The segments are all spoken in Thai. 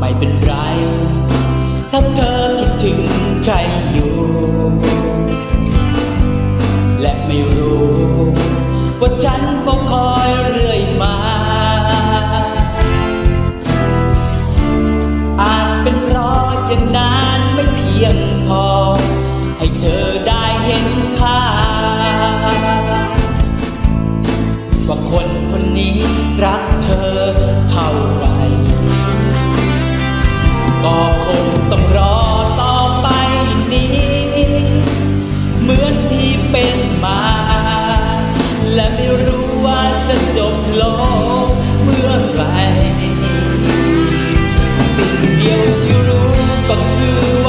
ไม่เป็นไร ถ้าเธอคิดถึงใครอยู่ และไม่รู้ ว่าฉันเฝ้าคอยเรื่อยมาอา รู้ก็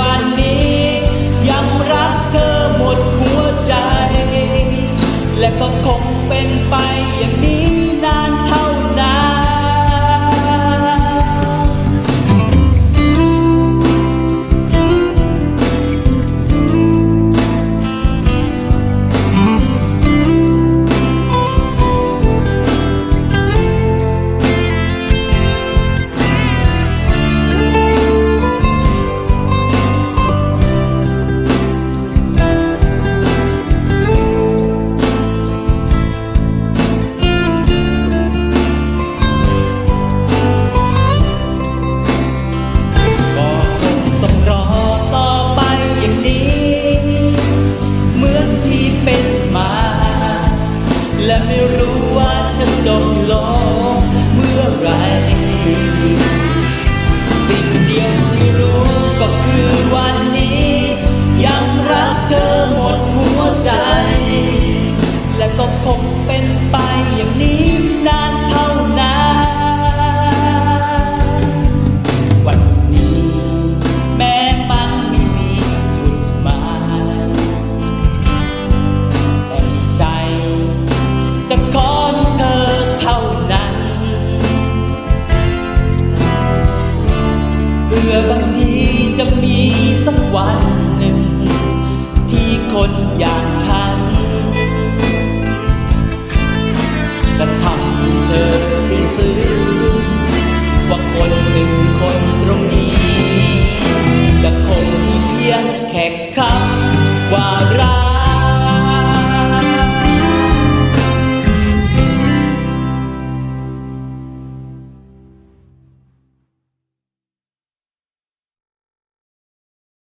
ไม่รู้ว่าจะจบลงเมื่อไรสิ่งเดียวที่รู้ก็คือ แต่ขอมีเธอเท่านั้น เพื่อบางทีจะมีสักวันหนึ่ง ที่คนอย่าง